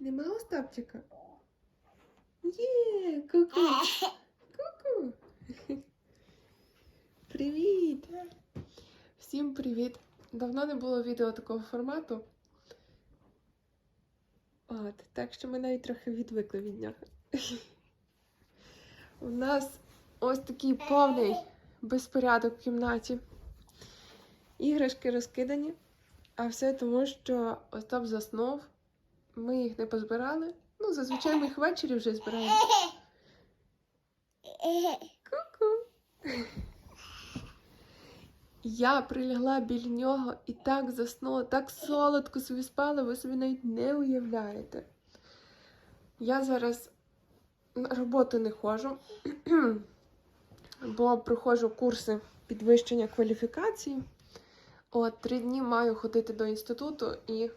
Нема Остапчика? Є, ку-ку. Ку-ку. Привіт! Всім привіт! Давно не було відео такого формату. От, так що ми навіть трохи відвикли від нього. У нас ось такий повний безпорядок в кімнаті. Іграшки розкидані, а все тому, що Остап заснув. Ми їх не позбирали. Ну, зазвичай ми їх ввечері вже збираємо. Ку-ку. Я прилягла біля нього і так заснула, так солодко собі спала, ви собі навіть не уявляєте. Я зараз на роботу не ходжу, бо проходжу курси підвищення кваліфікації. От три дні маю ходити до інституту і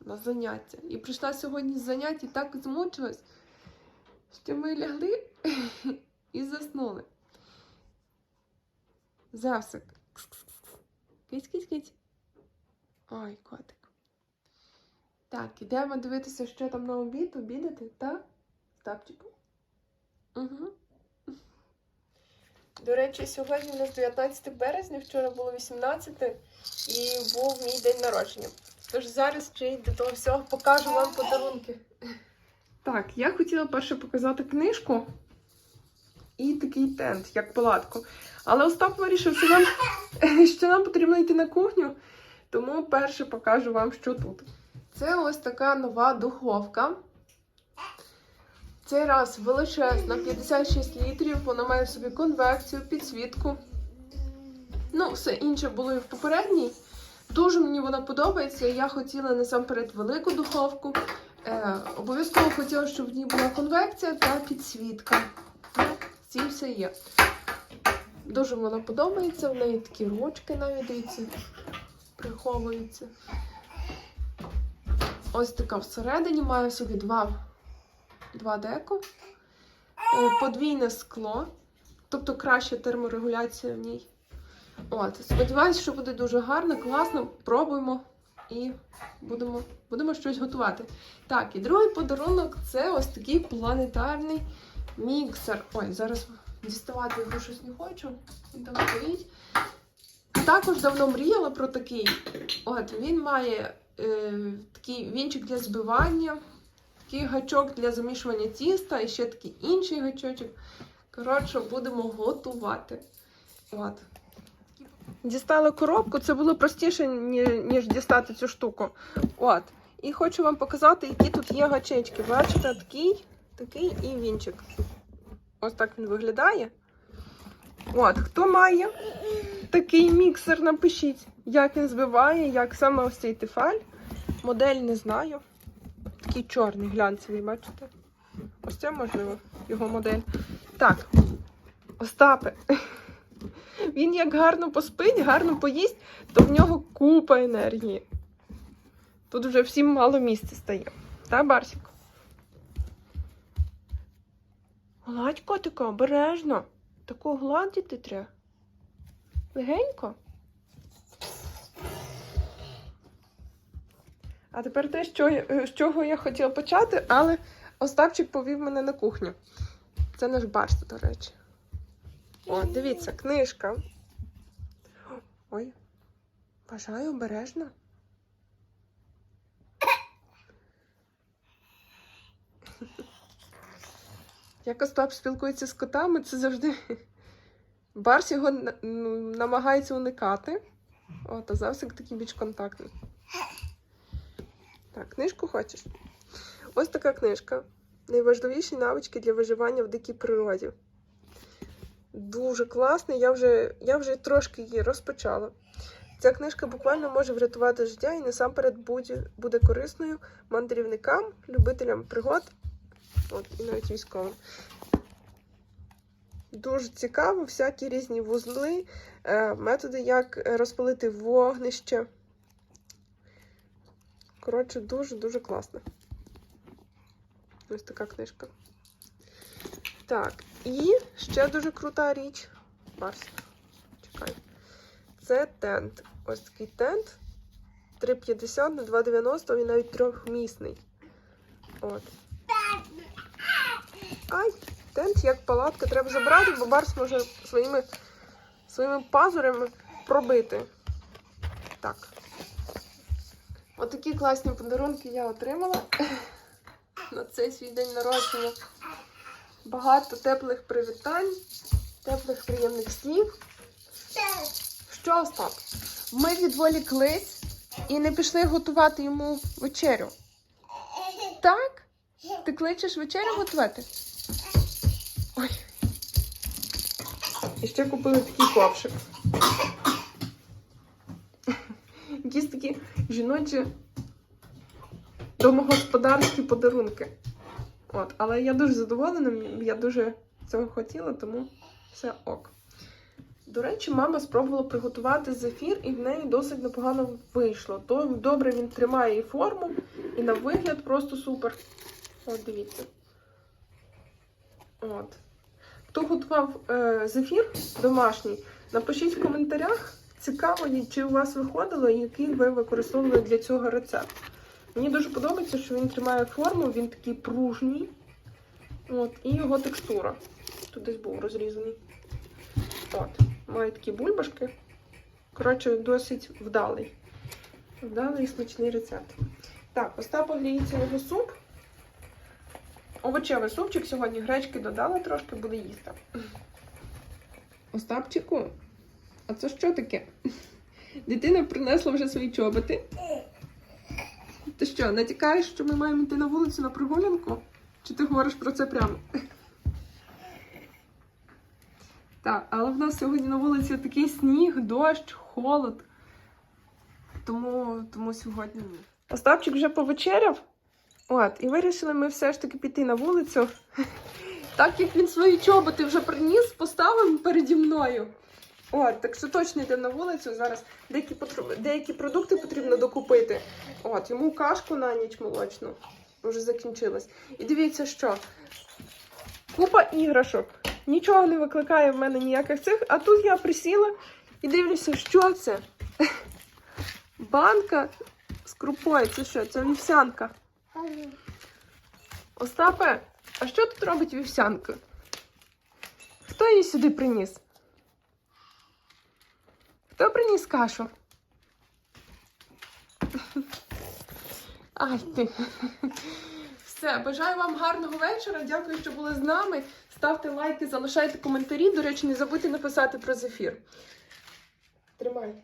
на заняття. І прийшла сьогодні з занять і так змучилась, що ми лягли і заснули. Завсик. Киць. Ой, котик. Так, ідемо дивитися, що там на обід, обідати, так? Стапчику. Угу. До речі, сьогодні у нас 19 березня, вчора було 18 і був мій день народження. Тож зараз ще й до того всього покажу вам подарунки. Так, я хотіла перше показати книжку і такий тент, як палатку. Але Остап вирішив, що нам, що нам потрібно йти на кухню, тому перше покажу вам, що тут. Це ось така нова духовка. Цей раз величезна, 56 літрів. Вона має в собі конвекцію, підсвітку. Ну, все інше було і в попередній. Дуже мені вона подобається. Я хотіла насамперед велику духовку. Е, обов'язково хотіла, щоб в ній була конвекція та підсвітка. Ці все є. Дуже вона подобається, в неї такі ручки навіть дивіться, приховуються. Ось така всередині має собі два, два деко, Е, подвійне скло, тобто краща терморегуляція в ній. От, сподіваюсь, що буде дуже гарно, класно. Пробуємо і будемо, будемо щось готувати. Так, і другий подарунок це ось такий планетарний міксер. Ой, зараз діставати його щось не хочу. Він там стоїть. Також давно мріяла про такий. От, він має е, такий вінчик для збивання, такий гачок для замішування тіста і ще такий інший гачочок. Коротше, будемо готувати. От. Дістала коробку, це було простіше, ніж дістати цю штуку. От. І хочу вам показати, які тут є гачечки. Бачите, такий, такий і вінчик. Ось так він виглядає. От, хто має такий міксер, напишіть, як він збиває, як саме ось цей тефаль. Модель не знаю. Такий чорний, глянцевий, бачите? Ось це можливо, його модель. Так, Остапе. Він як гарно поспить, гарно поїсть, то в нього купа енергії. Тут вже всім мало місця стає. Та, Барсік? Гладь котика, обережно. Таку гладити треба. Легенько. А тепер те, що, з чого я хотіла почати, але Остапчик повів мене на кухню. Це наш барс, до речі. О, дивіться, книжка. Ой, бажаю обережно. Як Остап спілкується з котами, це завжди. Барс його ну, намагається уникати. От, а Завсик такий більш контактний. Так, книжку хочеш? Ось така книжка. Найважливіші навички для виживання в дикій природі. Дуже класний. Я вже, я вже трошки її розпочала. Ця книжка буквально може врятувати життя і насамперед буде, буде корисною мандрівникам, любителям пригод от, і навіть військовим. Дуже цікаво, всякі різні вузли, е, методи, як розпалити вогнище. Коротше, дуже-дуже класно. Ось така книжка. Так, і ще дуже крута річ. Барс, чекай. Це тент. Ось такий тент. 3,50 на 2,90, він навіть трьохмісний. От. Ай, тент як палатка треба забрати, бо Барс може своїми, своїми пазурями пробити. Так. Отакі класні подарунки я отримала на цей свій день народження. Багато теплих привітань, теплих приємних слів. Що, Остап? Ми відволіклись і не пішли готувати йому вечерю. Так? Ти кличеш вечерю готувати? Ой. І ще купили такий ковшик. Якісь такі жіночі домогосподарські подарунки. От, але я дуже задоволена, я дуже цього хотіла, тому все ок. До речі, мама спробувала приготувати зефір, і в неї досить непогано вийшло. То добре він тримає і форму, і на вигляд просто супер. От, дивіться. От. Хто готував е, зефір домашній, напишіть в коментарях. Цікаво, чи у вас виходило, який ви використовували для цього рецепт. Мені дуже подобається, що він тримає форму, він такий пружній. От, і його текстура. Тут десь був розрізаний. От, має такі бульбашки. Коротше, досить вдалий. Вдалий і смачний рецепт. Так, Остапа гріється його суп. Овочевий супчик сьогодні гречки додала трошки, буде їсти. Остапчику, а це що таке? Дитина принесла вже свої чоботи. Ти що, натякаєш, що ми маємо йти на вулицю на прогулянку? Чи ти говориш про це прямо? Так, але в нас сьогодні на вулиці такий сніг, дощ, холод. Тому, тому сьогодні ні. Остапчик вже повечеряв. От, і вирішили ми все ж таки піти на вулицю. Так як він свої чоботи вже приніс, поставив переді мною. От, так що точно йдемо на вулицю. Зараз деякі, деякі продукти потрібно докупити. От, йому кашку на ніч молочну. Вже закінчилась. І дивіться, що. Купа іграшок. Нічого не викликає в мене ніяких цих. А тут я присіла і дивлюся, що це? Банка з крупою. Це що? Це вівсянка. Остапе, а що тут робить вівсянка? Хто її сюди приніс? Хто приніс кашу? Ай ти. Все, бажаю вам гарного вечора. Дякую, що були з нами. Ставте лайки, залишайте коментарі. До речі, не забудьте написати про зефір. Тримай.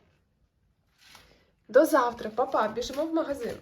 До завтра, папа, біжимо в магазин.